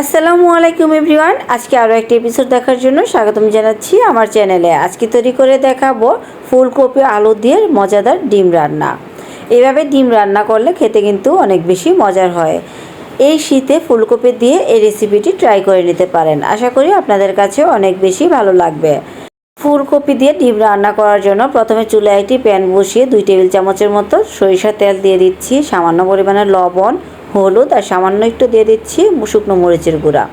আসসালামু আলাইকুম এভরিওয়ান। আজকে আরও একটি এপিসোড দেখার জন্য স্বাগতম জানাচ্ছি আমার চ্যানেলে। আজকে তৈরি করে দেখাবো ফুলকপি আলু দিয়ে মজাদার ডিম রান্না। এইভাবে ডিম রান্না করলে খেতে কিন্তু অনেক বেশি মজার হয়। এই শীতে ফুলকপি দিয়ে এই রেসিপিটি ট্রাই করে নিতে পারেন। আশা করি আপনাদের কাছে অনেক বেশি ভালো লাগবে। ফুলকপি দিয়ে ডিম রান্না করার জন্য প্রথমে চুলায় একটি প্যান বসিয়ে দুই টেবিল চামচের মতো সরিষার তেল দিয়ে দিচ্ছি। সামান্য পরিমাণে লবণ হলুদ আর সামান্য একটু দিয়ে দিচ্ছি শুকনো মরিচের গুঁড়া।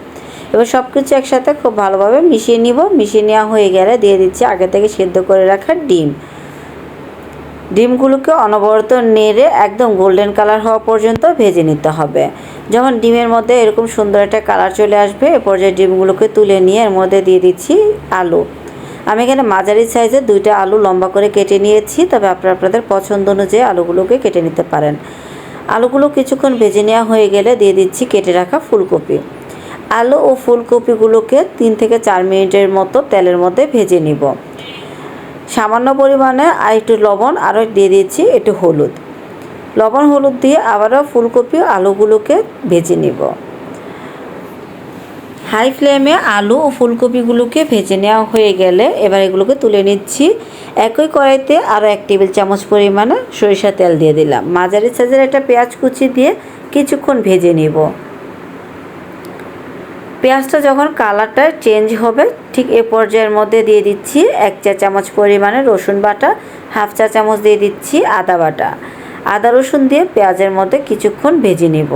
এবার সব কিছু একসাথে খুব ভালোভাবে মিশিয়ে নিব। মিশিয়ে নেওয়া হয়ে গেলে দিয়ে দিচ্ছি আগে থেকে সেদ্ধ করে রাখা ডিম। ডিমগুলোকে অনবরত নেড়ে একদম গোল্ডেন কালার হওয়া পর্যন্ত ভেজে নিতে হবে। যখন ডিমের মধ্যে এরকম সুন্দর একটা কালার চলে আসবে, এ পর্যায়ে ডিমগুলোকে তুলে নিয়ে এর মধ্যে দিয়ে দিচ্ছি আলু। আমি এখানে মাঝারি সাইজের দুইটা আলু লম্বা করে কেটে নিয়েছি, তবে আপনারা আপনাদের পছন্দ অনুযায়ী আলুগুলোকে কেটে নিতে পারেন। আলুগুলো কিছুক্ষণ ভেজে নেওয়া হয়ে গেলে দিয়ে দিচ্ছি কেটে রাখা ফুলকপি। আলু ও ফুলকপিগুলোকে তিন থেকে চার মিনিটের মতো তেলের মধ্যে ভেজে নিব। সামান্য পরিমাণে আর একটু লবণ, আরও দিয়ে দিচ্ছি একটু হলুদ। লবণ হলুদ দিয়ে আবারও ফুলকপি আলুগুলোকে ভেজে নিব। হাই ফ্লেমে আলু ও ফুলকপিগুলোকে ভেজে নেওয়া হয়ে গেলে এবার এগুলোকে তুলে নিচ্ছি। একই কড়াইতে আরও এক টেবিল চামচ পরিমাণে সরিষা তেল দিয়ে দিলাম। মাঝারি সাইজের একটা পেঁয়াজ কুচি দিয়ে কিছুক্ষণ ভেজে নিব। পেঁয়াজটা যখন কালারটা চেঞ্জ হবে, ঠিক এ পর্যায়ের মধ্যে দিয়ে দিচ্ছি এক চা চামচ পরিমাণে রসুন বাটা, হাফ চা চামচ দিয়ে দিচ্ছি আদা বাটা। আদা রসুন দিয়ে পেঁয়াজের মধ্যে কিছুক্ষণ ভেজে নেব।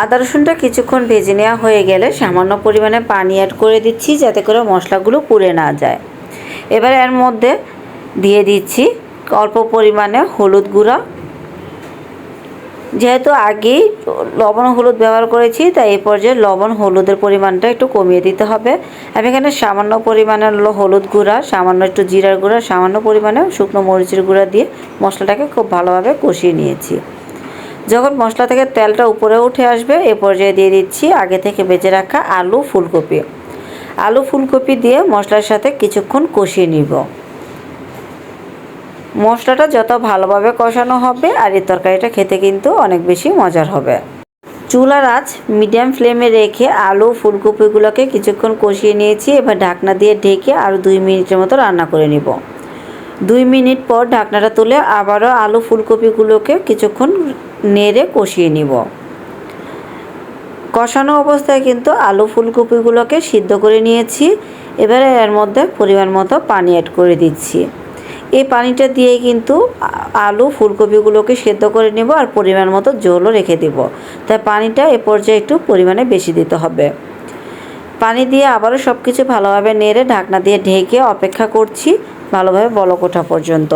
আদা রসুনটা কিছুক্ষণ ভেজে নেওয়া হয়ে গেলে সামান্য পরিমাণে পানি অ্যাড করে দিচ্ছি যাতে করে মশলাগুলো পুড়ে না যায়। এবার এর মধ্যে দিয়ে দিচ্ছি অল্প পরিমাণে হলুদ গুঁড়া। যেহেতু আগেই লবণ হলুদ ব্যবহার করেছি, তাই এই পর্যায়ে লবণ হলুদের পরিমাণটা একটু কমিয়ে দিতে হবে। আমি এখানে সামান্য পরিমাণে হলুদ গুঁড়া, সামান্য একটু জিরার গুঁড়া, সামান্য পরিমাণে শুকনো মরিচের গুঁড়া দিয়ে মশলাটাকে খুব ভালোভাবে কষিয়ে নিয়েছি। যখন মশলা থেকে তেলটা উপরে উঠে আসবে, এ পর্যায়ে দিয়ে দিচ্ছি আগে থেকে বেজে রাখা আলু ফুলকপি। আলু ফুলকপি দিয়ে মশলার সাথে কিছুক্ষণ কষিয়ে নিব। মশলাটা যত ভালোভাবে কষানো হবে আর এই তরকারিটা খেতে কিন্তু অনেক বেশি মজার হবে। চুলার আঁচ মিডিয়াম ফ্লেমে রেখে আলু ফুলকপিগুলোকে কিছুক্ষণ কষিয়ে নিয়েছি। এবার ঢাকনা দিয়ে ঢেকে আরও দুই মিনিটের মতো রান্না করে নিব। দুই মিনিট পর ঢাকনাটা তুলে আবারও আলু ফুলকপিগুলোকে কিছুক্ষণ নেড়ে কষিয়ে নিব। কষানো অবস্থায় কিন্তু আলু ফুলকপিগুলোকে সিদ্ধ করে নিয়েছি। এবারে এর মধ্যে পরিমাণ মতো পানি অ্যাড করে দিচ্ছি। এই পানিটা দিয়ে কিন্তু আলু ফুলকপিগুলোকে সেদ্ধ করে নেব আর পরিমাণ মতো জলও রেখে দেব। তাই পানিটা এ পর্যায়ে একটু পরিমাণে বেশি দিতে হবে। পানি দিয়ে আবারও সব কিছু ভালোভাবে নেড়ে ঢাকনা দিয়ে ঢেকে অপেক্ষা করছি ভালোভাবে বলক ওঠা পর্যন্ত।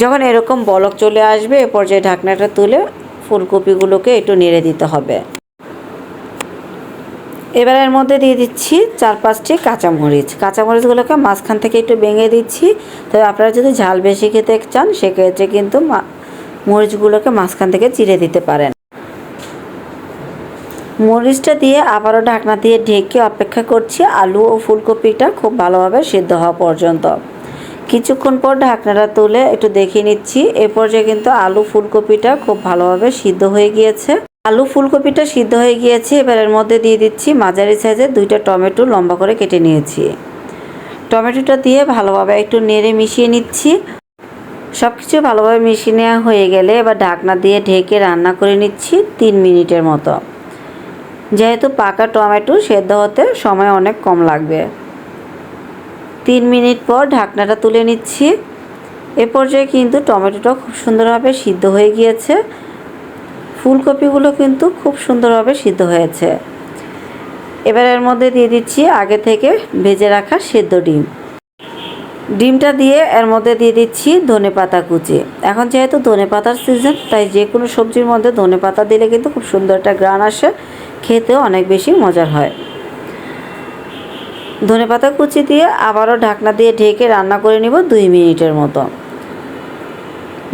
যখন এরকম বলক চলে আসবে, এ পর্যায়ে ঢাকনাটা তুলে ফুলকপিগুলোকে একটু নেড়ে দিতে হবে। এবার এর মধ্যে দিয়ে দিচ্ছি চার পাঁচটি কাঁচামরিচ। কাঁচামরিচগুলোকে মাঝখান থেকে একটু ভেঙে দিচ্ছি। তবে আপনারা যদি ঝাল বেশি খেতে চান, সেক্ষেত্রে কিন্তু মরিচগুলোকে মাঝখান থেকে চিড়ে দিতে পারেন। মরিচটা দিয়ে আবারও ঢাকনা দিয়ে ঢেকে অপেক্ষা করছি। আলু ও ফুলকপিটা খুব ভালোভাবে সিদ্ধ হওয়া পর্যন্ত। কিছুক্ষণ পর ঢাকনাটা তুলে একটু দেখে নিচ্ছি। এ পর্যায়ে কিন্তু আলু ফুলকপিটা খুব ভালোভাবে সিদ্ধ হয়ে গিয়েছে। আলু ফুলকপিটা সিদ্ধ হয়ে গিয়েছে। এবার এর মধ্যে দিয়ে দিচ্ছি মাঝারি সাইজের দুইটা টমেটো লম্বা করে কেটে নিয়েছি। টমেটোটা দিয়ে ভালোভাবে একটু নেড়ে মিশিয়ে নিচ্ছি। সব কিছু ভালোভাবে মিশিয়ে নেওয়া হয়ে গেলে এবার ঢাকনা দিয়ে ঢেকে রান্না করে নিচ্ছি তিন মিনিটের মতো। যেহেতু পাকা টমেটো সেদ্ধ হতে সময় অনেক কম লাগবে। তিন মিনিট পর ঢাকনাটা তুলে নিচ্ছি। এ পর্যায়ে কিন্তু টমেটোটা খুব সুন্দরভাবে সিদ্ধ হয়ে গিয়েছে। ফুলকপিগুলো কিন্তু খুব সুন্দরভাবে সিদ্ধ হয়েছে। এবার এর মধ্যে দিয়ে দিচ্ছি আগে থেকে ভেজে রাখা সেদ্ধ ডিম। ডিমটা দিয়ে এর মধ্যে দিয়ে দিচ্ছি ধনে পাতা কুচি। এখন যেহেতু ধনে পাতার সিজন, তাই যে কোনো সবজির মধ্যে ধনে পাতা দিলে কিন্তু খুব সুন্দর একটা গ্রান আসে। খেতেও অনেক বেশি মজার হয়। ধনে পাতা কুচি দিয়ে আবারও ঢাকনা দিয়ে ঢেকে রান্না করে নিব দুই মিনিটের মতো।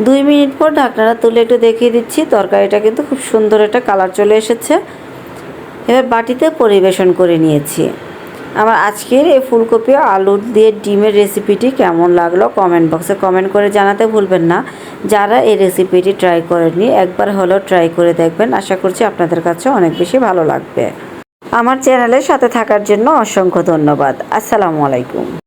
দুই মিনিট পর ঢাকনাটা তুলে একটু দেখিয়ে দিচ্ছি, তরকারিটা কিন্তু খুব সুন্দর একটা কালার চলে এসেছে। এবার বাটিতে পরিবেশন করে নিয়েছি। আমার আজকের এই ফুলকপি আলু দিয়ে ডিমের রেসিপিটি কেমন লাগল কমেন্ট বক্সে কমেন্ট করে জানাতে ভুলবেন না। যারা এই রেসিপিটি ট্রাই করেননি, একবার হলেও ট্রাই করে দেখবেন। আশা করছি আপনাদের কাছে অনেক বেশি ভালো লাগবে। আমার চ্যানেলের সাথে থাকার জন্য অসংখ্য ধন্যবাদ। আসসালামু আলাইকুম।